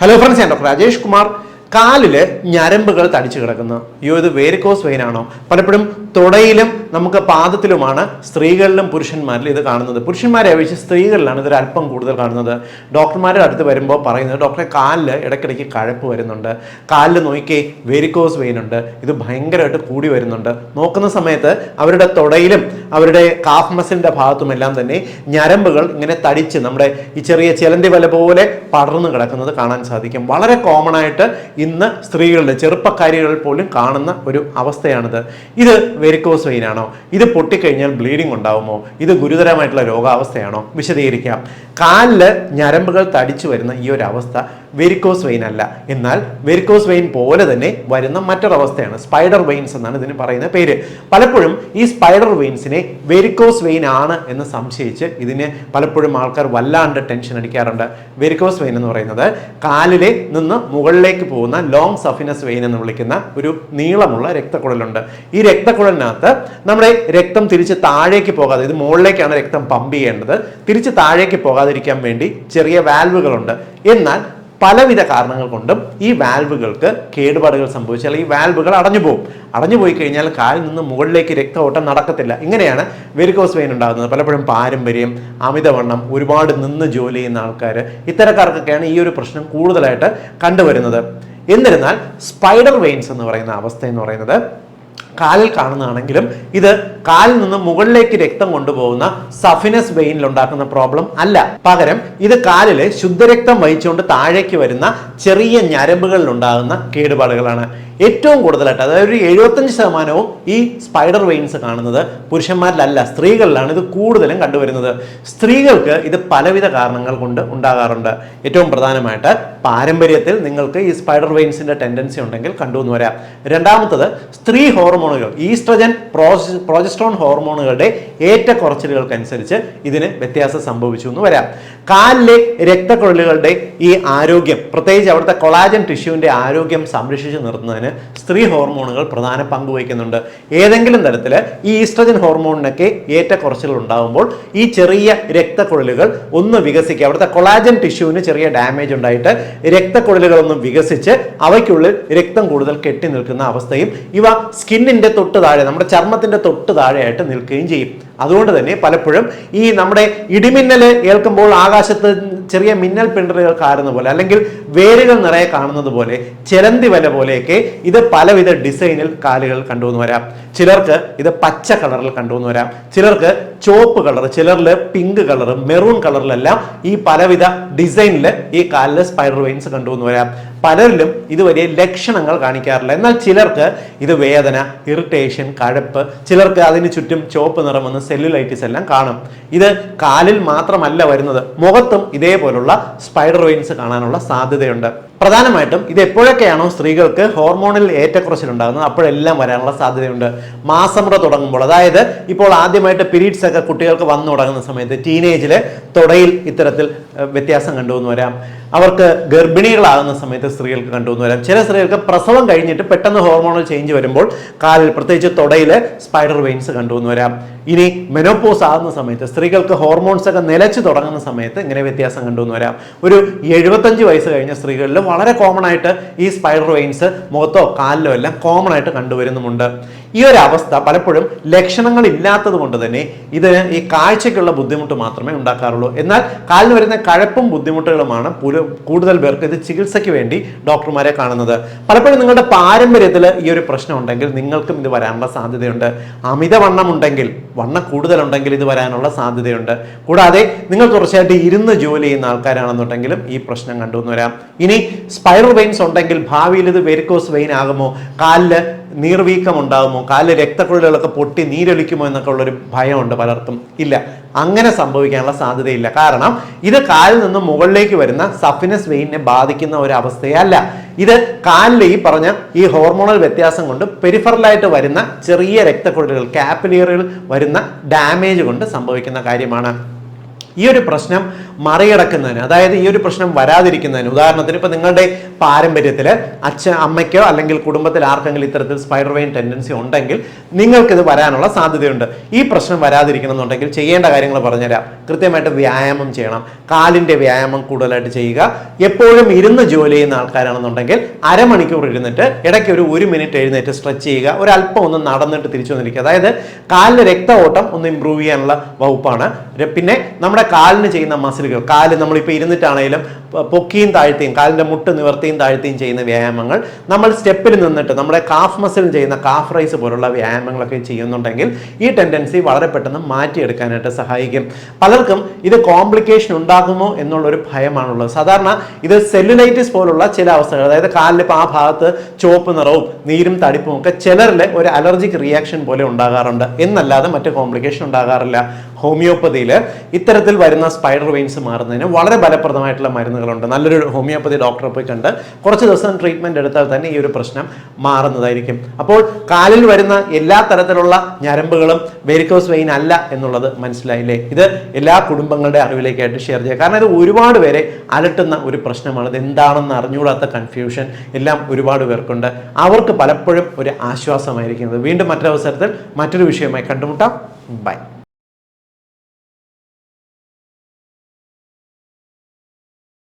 Hello friends ഞാൻ doctor Rajesh Kumar കാലിൽ ഞരമ്പുകൾ തടിച്ചു കിടക്കുന്നു. അയ്യോ ഇത് വേരിക്കോസ് വെയിൻ ആണോ? പലപ്പോഴും തുടയിലും നമുക്ക് പാദത്തിലുമാണ് സ്ത്രീകളിലും പുരുഷന്മാരിലും ഇത് കാണുന്നത്. പുരുഷന്മാരെ അപേക്ഷിച്ച് സ്ത്രീകളിലാണ് ഇതൊരു അല്പം കൂടുതൽ കാണുന്നത്. ഡോക്ടർമാരുടെ അടുത്ത് വരുമ്പോൾ പറയുന്നത് ഡോക്ടറെ കാലിൽ ഇടയ്ക്കിടയ്ക്ക് കഴപ്പ് വരുന്നുണ്ട്. കാലിൽ നോക്കി വെരിക്കോസ് വെയിനുണ്ട് ഇത് ഭയങ്കരമായിട്ട് കൂടി വരുന്നുണ്ട്. നോക്കുന്ന സമയത്ത് അവരുടെ തുടയിലും അവരുടെ കാഫ് മസിലിന്റെ ഭാഗത്തുമെല്ലാം തന്നെ ഞരമ്പുകൾ ഇങ്ങനെ തടിച്ച് നമ്മുടെ ഈ ചെറിയ ചിലന്തി വല പോലെ പടർന്നു കിടക്കുന്നത് കാണാൻ സാധിക്കും. വളരെ കോമൺ ആയിട്ട് ഇന്ന് സ്ത്രീകളുടെ ചെറുപ്പക്കാരികളിൽ പോലും കാണുന്ന ഒരു അവസ്ഥയാണിത്. ഇത് വെരിക്കോസ് വെയിൻ ആണോ? ഇത് പൊട്ടിക്കഴിഞ്ഞാൽ ബ്ലീഡിംഗ് ഉണ്ടാവുമോ? ഇത് ഗുരുതരമായിട്ടുള്ള രോഗാവസ്ഥയാണോ? വിശദീകരിക്കാം. കാലിൽ ഞരമ്പുകൾ തടിച്ചു വരുന്ന ഈ ഒരു അവസ്ഥ വെരിക്കോസ് വെയിൻ അല്ല. എന്നാൽ വെരിക്കോസ് വെയിൻ പോലെ തന്നെ വരുന്ന മറ്റൊരവസ്ഥയാണ് സ്പൈഡർ വെയിൻസ് എന്നാണ് ഇതിന് പറയുന്ന പേര്. പലപ്പോഴും ഈ സ്പൈഡർ വെയിൻസിനെ വെരിക്കോസ് വെയിൻ ആണ് എന്ന് സംശയിച്ച് ഇതിന് പലപ്പോഴും ആൾക്കാർ വല്ലാണ്ട് ടെൻഷൻ അടിക്കാറുണ്ട്. വെരിക്കോസ് വെയിൻ എന്ന് പറയുന്നത് കാലിലെ നിന്ന് മുകളിലേക്ക് പോകുന്ന ലോങ് സഫിനസ് വെയിൻ എന്ന് വിളിക്കുന്ന ഒരു നീളമുള്ള രക്തക്കുഴലുണ്ട്. ഈ രക്തക്കുഴലിനകത്ത് നമ്മുടെ രക്തം തിരിച്ച് താഴേക്ക് പോകാതെ ഇത് മുകളിലേക്കാണ് രക്തം പമ്പ് ചെയ്യേണ്ടത്. തിരിച്ച് താഴേക്ക് പോകാതിരിക്കാൻ വേണ്ടി ചെറിയ വാൽവുകളുണ്ട്. എന്നാൽ പലവിധ കാരണങ്ങൾ കൊണ്ടും ഈ വാൽവുകൾക്ക് കേടുപാടുകൾ സംഭവിച്ചാൽ ഈ വാൽവുകൾ അടഞ്ഞു പോകും അടഞ്ഞു പോയി കഴിഞ്ഞാൽ കാലിൽ നിന്ന് മുകളിലേക്ക് രക്തഓട്ടം നടക്കത്തില്ല. ഇങ്ങനെയാണ് വെരിക്കോസ് വെയിൻ ഉണ്ടാകുന്നത്. പലപ്പോഴും പാരമ്പര്യം അമിതവണ്ണം ഒരുപാട് നിന്ന് ജോലി ചെയ്യുന്ന ആൾക്കാർ ഇത്തരക്കാർക്കൊക്കെയാണ് ഈ ഒരു പ്രശ്നം കൂടുതലായിട്ട് കണ്ടുവരുന്നത്. എന്നിരുന്നാൽ സ്പൈഡർ വെയിൻസ് എന്ന് പറയുന്ന അവസ്ഥ എന്ന് പറയുന്നത് കാലിൽ കാണുന്നതാണെങ്കിലും ഇത് കാലിൽ നിന്ന് മുകളിലേക്ക് രക്തം കൊണ്ടുപോകുന്ന സഫിനസ് വെയിനിൽ ഉണ്ടാക്കുന്ന പ്രോബ്ലം അല്ല. പകരം ഇത് കാലിൽ ശുദ്ധരക്തം വഹിച്ചുകൊണ്ട് താഴേക്ക് വരുന്ന ചെറിയ ഞരമ്പുകളിൽ ഉണ്ടാകുന്ന കേടുപാടുകളാണ്. ഏറ്റവും കൂടുതലായിട്ട് അതായത് ഒരു എഴുപത്തഞ്ച് ശതമാനവും ഈ സ്പൈഡർ വെയിൻസ് കാണുന്നത് പുരുഷന്മാരിലല്ല സ്ത്രീകളിലാണ് ഇത് കൂടുതലും കണ്ടുവരുന്നത്. സ്ത്രീകൾക്ക് ഇത് പലവിധ കാരണങ്ങൾ കൊണ്ട് ഉണ്ടാകാറുണ്ട്. ഏറ്റവും പ്രധാനമായിട്ട് പാരമ്പര്യത്തിൽ നിങ്ങൾക്ക് ഈ സ്പൈഡർ വെയിൻസിന്റെ ടെൻഡൻസി ഉണ്ടെങ്കിൽ കണ്ടുവന്ന് വരാം. രണ്ടാമത്തത് സ്ത്രീ ഹോർമോണുകൾ ഈസ്ട്രജൻ പ്രോജ പ്രോജസ്ട്രോൺ ഹോർമോണുകളുടെ ഏറ്റക്കുറച്ചിലുകൾക്കനുസരിച്ച് ഇതിന് വ്യത്യാസം സംഭവിച്ചു എന്ന് വരാം. കാലിലെ രക്തക്കുഴലുകളുടെ ഈ ആരോഗ്യം പ്രത്യേകിച്ച് അവിടുത്തെ കൊളാജൻ ടിഷ്യൂവിന്റെ ആരോഗ്യം സംരക്ഷിച്ചു നിർത്തുന്നതിന് സ്ത്രീ ഹോർമോണുകൾ പ്രധാന പങ്ക് വഹിക്കുന്നുണ്ട്. ഏതെങ്കിലും തരത്തിൽ ഈ ഈസ്ട്രജൻ ഹോർമോണിനൊക്കെ ഏറ്റക്കുറച്ചിലുകൾ ഉണ്ടാകുമ്പോൾ ഈ ചെറിയ രക്തക്കുഴലുകൾ ഒന്ന് വികസിക്കുക അവിടുത്തെ കൊളാജൻ ടിഷ്യൂവിന് ചെറിയ ഡാമേജ് ഉണ്ടായിട്ട് രക്തക്കുഴലുകളൊന്നും വികസിച്ച് അവയ്ക്കുള്ളിൽ രക്തം കൂടുതൽ കെട്ടി നിൽക്കുന്ന അവസ്ഥയും ഇവ സ്കിന്നിന്റെ തൊട്ട് താഴെ നമ്മുടെ ചർമ്മത്തിന്റെ തൊട്ട് താഴെയായിട്ട് നിൽക്കുകയും ചെയ്യും. അതുകൊണ്ട് തന്നെ പലപ്പോഴും ഈ നമ്മുടെ ഇടിമിന്നൽ ഏൽക്കുമ്പോൾ ആകാശത്ത് ചെറിയ മിന്നൽ പിണ്ടറുകൾ കാണുന്ന പോലെ അല്ലെങ്കിൽ വേരുകൾ നിറയെ കാണുന്നത് പോലെ ചിലന്തി വല പോലെയൊക്കെ ഇത് പലവിധ ഡിസൈനിൽ കാലുകൾ കണ്ടുവന്ന് വരാം. ചിലർക്ക് ഇത് പച്ച കളറിൽ കണ്ടുവന്ന് വരാം. ചിലർക്ക് ചുവപ്പ് കളർ ചിലരിൽ പിങ്ക് കളർ മെറൂൺ കളറിലെല്ലാം ഈ പലവിധ ഡിസൈനിൽ ഈ കാലിൽ സ്പൈഡർ വെയിൻസ് കണ്ടുവന്ന് വരാം പലരിലും ഇത് വലിയ ലക്ഷണങ്ങൾ കാണിക്കാറില്ല. എന്നാൽ ചിലർക്ക് ഇത് വേദന ഇറിറ്റേഷൻ കഴപ്പ് ചിലർക്ക് അതിന് ചുറ്റും ചുവപ്പ് നിറം വന്ന് സെല്ലുലൈറ്റിസ് എല്ലാം കാണും. ഇത് കാലിൽ മാത്രമല്ല വരുന്നത്. മുഖത്തും ഇതേപോലുള്ള സ്പൈഡർ വെയിൻസ് കാണാനുള്ള സാധ്യതയുണ്ട്. പ്രധാനമായിട്ടും ഇത് എപ്പോഴൊക്കെയാണോ സ്ത്രീകൾക്ക് ഹോർമോണിൽ ഏറ്റക്കുറച്ചിൽ ഉണ്ടാകുന്നത് അപ്പോഴെല്ലാം വരാനുള്ള സാധ്യതയുണ്ട്. മാസമുറ തുടങ്ങുമ്പോൾ അതായത് ഇപ്പോൾ ആദ്യമായിട്ട് പീരീഡ്സ് ഒക്കെ കുട്ടികൾക്ക് വന്നു തുടങ്ങുന്ന സമയത്ത് ടീനേജിൽ തുടയിൽ ഇത്തരത്തിൽ വ്യത്യാസം കണ്ടുവന്ന് വരാം. അവർക്ക് ഗർഭിണികളാകുന്ന സമയത്ത് സ്ത്രീകൾക്ക് കണ്ടുവന്ന് വരാം. ചില സ്ത്രീകൾക്ക് പ്രസവം കഴിഞ്ഞിട്ട് പെട്ടെന്ന് ഹോർമോണൽ ചേഞ്ച് വരുമ്പോൾ കാലിൽ പ്രത്യേകിച്ച് തുടയിൽ സ്പൈഡർ വെയിൻസ് കണ്ടുവന്ന് വരാം. ഇനി മെനോപോസ് ആകുന്ന സമയത്ത് സ്ത്രീകൾക്ക് ഹോർമോൺസ് ഒക്കെ നിലച്ചു തുടങ്ങുന്ന സമയത്ത് ഇങ്ങനെ വ്യത്യാസം കണ്ടുവന്ന് വരാം. ഒരു എഴുപത്തഞ്ച് വയസ്സ് കഴിഞ്ഞ സ്ത്രീകളിൽ വളരെ കോമൺ ആയിട്ട് ഈ സ്പൈഡർ വെയിൻസ് മുഖത്തോ കാലിലോ എല്ലാം കോമൺ ആയിട്ട് കണ്ടുവരുന്നുമുണ്ട്. ഈ ഒരു അവസ്ഥ പലപ്പോഴും ലക്ഷണങ്ങൾ ഇല്ലാത്തത് കൊണ്ട് തന്നെ ഇതിന് ഈ കാഴ്ചയ്ക്കുള്ള ബുദ്ധിമുട്ട് മാത്രമേ ഉണ്ടാക്കാറുള്ളൂ. എന്നാൽ കാലിന് വരുന്ന കഴപ്പും ബുദ്ധിമുട്ടുകളുമാണ് കൂടുതൽ പേർക്ക് ഇത് ചികിത്സയ്ക്ക് വേണ്ടി ഡോക്ടർമാരെ കാണുന്നത്. പലപ്പോഴും നിങ്ങളുടെ പാരമ്പര്യത്തിൽ ഈ ഒരു പ്രശ്നം ഉണ്ടെങ്കിൽ നിങ്ങൾക്കും ഇത് വരാനുള്ള സാധ്യതയുണ്ട്. അമിതവണ്ണം ഉണ്ടെങ്കിൽ വണ്ണം കൂടുതലുണ്ടെങ്കിൽ ഇത് വരാനുള്ള സാധ്യതയുണ്ട്. കൂടാതെ നിങ്ങൾ തുടർച്ചയായിട്ട് ഇരുന്ന് ജോലി ചെയ്യുന്ന ആൾക്കാരാണെന്നുണ്ടെങ്കിലും ഈ പ്രശ്നം കണ്ടുവന്ന് വരാം. ഇനി സ്പൈറൽ വെയിൻസ് ഉണ്ടെങ്കിൽ ഭാവിയിൽ ഇത് വെരിക്കോസ് വെയിൻ ആകുമോ? കാലിൽ നീർവീക്കം ഉണ്ടാകുമോ കാലിൽ രക്തക്കുഴലുകളൊക്കെ പൊട്ടി നീരൊലിക്കുമോ എന്നൊക്കെ ഉള്ളൊരു ഭയമുണ്ട് പലർക്കും. ഇല്ല. അങ്ങനെ സംഭവിക്കാനുള്ള സാധ്യതയില്ല. കാരണം ഇത് കാലിൽ നിന്ന് മുകളിലേക്ക് വരുന്ന സഫിനസ് വെയിനെ ബാധിക്കുന്ന ഒരു അവസ്ഥയല്ല. ഇത് കാലിലെ ഈ പറഞ്ഞ ഈ ഹോർമോണൽ വ്യത്യാസം കൊണ്ട് പെരിഫറലായിട്ട് വരുന്ന ചെറിയ രക്തക്കുഴലുകൾ കാപ്പിലിയറുകൾ വരുന്ന ഡാമേജ് കൊണ്ട് സംഭവിക്കുന്ന കാര്യമാണ്. ഈ ഒരു പ്രശ്നം മറികടക്കുന്നതിന് അതായത് ഈ ഒരു പ്രശ്നം വരാതിരിക്കുന്നതിന് ഉദാഹരണത്തിന് ഇപ്പൊ നിങ്ങളുടെ പാരമ്പര്യത്തിൽ അച്ഛൻ അമ്മയ്ക്കോ അല്ലെങ്കിൽ കുടുംബത്തിൽ ആർക്കെങ്കിലും ഇത്തരത്തിൽ സ്പൈഡർ വെയിൻ ടെൻഡൻസി ഉണ്ടെങ്കിൽ നിങ്ങൾക്കിത് വരാനുള്ള സാധ്യതയുണ്ട്. ഈ പ്രശ്നം വരാതിരിക്കണം എന്നുണ്ടെങ്കിൽ ചെയ്യേണ്ട കാര്യങ്ങൾ പറഞ്ഞുതരാം. കൃത്യമായിട്ട് വ്യായാമം ചെയ്യണം. കാലിന്റെ വ്യായാമം കൂടുതലായിട്ട് ചെയ്യുക. എപ്പോഴും ഇരുന്ന് ജോലി ചെയ്യുന്ന ആൾക്കാരാണെന്നുണ്ടെങ്കിൽ അരമണിക്കൂർ ഇരുന്നിട്ട് ഇടയ്ക്ക് ഒരു ഒരു മിനിറ്റ് എഴുന്നേറ്റ് സ്ട്രെച്ച് ചെയ്യുക. ഒരു അല്പം ഒന്ന് നടന്നിട്ട് തിരിച്ചു വന്നിരിക്കുക. അതായത് കാലിന്റെ രക്ത ഓട്ടം ഒന്ന് ഇമ്പ്രൂവ് ചെയ്യാനുള്ള വകുപ്പാണ്. പിന്നെ നമ്മുടെ കാലിന് ചെയ്യുന്ന മസിലുകൾ കാൽ നമ്മളിപ്പോൾ ഇരുന്നിട്ടാണെങ്കിലും പൊക്കിയും താഴ്ത്തിയും കാലിന്റെ മുട്ട് നിവർത്തിയും താഴ്ത്തിയും ചെയ്യുന്ന വ്യായാമങ്ങൾ നമ്മൾ സ്റ്റെപ്പിൽ നിന്നിട്ട് നമ്മുടെ കാഫ് മസിൽ ചെയ്യുന്ന കാഫ് റൈസ് പോലുള്ള വ്യായാമങ്ങളൊക്കെ ചെയ്യുന്നുണ്ടെങ്കിൽ ഈ ടെൻഡൻസി വളരെ പെട്ടെന്ന് മാറ്റിയെടുക്കാനായിട്ട് സഹായിക്കും. പലർക്കും ഇത് കോംപ്ലിക്കേഷൻ ഉണ്ടാകുമോ എന്നുള്ളൊരു ഭയമാണുള്ളത്. സാധാരണ ഇത് സെല്ലുലൈറ്റിസ് പോലുള്ള ചില അവസ്ഥകൾ അതായത് കാലിൽ ഇപ്പോൾ ആ ഭാഗത്ത് ചുവപ്പ് നിറവും നീരും തടിപ്പും ഒക്കെ ചിലരിൽ ഒരു അലർജിക് റിയാക്ഷൻ പോലെ ഉണ്ടാകാറുണ്ട്. എന്നല്ലാതെ മറ്റ് കോംപ്ലിക്കേഷൻ ഉണ്ടാകാറില്ല. ഹോമിയോപ്പതിയിൽ ഇത്തരത്തിൽ വരുന്ന സ്പൈഡർ വെയിൻസ് മാറുന്നതിന് വളരെ ഫലപ്രദമായിട്ടുള്ള മരുന്നുകളുണ്ട് നല്ലൊരു ഹോമിയോപ്പതി ഡോക്ടറെ പോയി കണ്ട് കുറച്ച് ദിവസം ട്രീറ്റ്മെന്റ് എടുത്താൽ തന്നെ ഈ ഒരു പ്രശ്നം മാറുന്നതായിരിക്കും. അപ്പോൾ കാലിൽ വരുന്ന എല്ലാ തരത്തിലുള്ള ഞരമ്പുകളും വെരിക്കോസ് വെയിൻ അല്ല എന്നുള്ളത് മനസ്സിലായില്ലേ? ഇത് എല്ലാ കുടുംബങ്ങളുടെ അറിവിലേക്കായിട്ട് ഷെയർ ചെയ്യുക കാരണം ഇത് ഒരുപാട് പേരെ അലട്ടുന്ന ഒരു പ്രശ്നമാണ്. ഇത് എന്താണെന്ന് അറിഞ്ഞുകൂടാത്ത കൺഫ്യൂഷൻ എല്ലാം ഒരുപാട് പേർക്കുണ്ട്. അവർക്ക് പലപ്പോഴും ഒരു ആശ്വാസമായിരിക്കുന്നത്. വീണ്ടും മറ്റൊരവസരത്തിൽ മറ്റൊരു വിഷയമായി കണ്ടുമുട്ടാം. ബൈ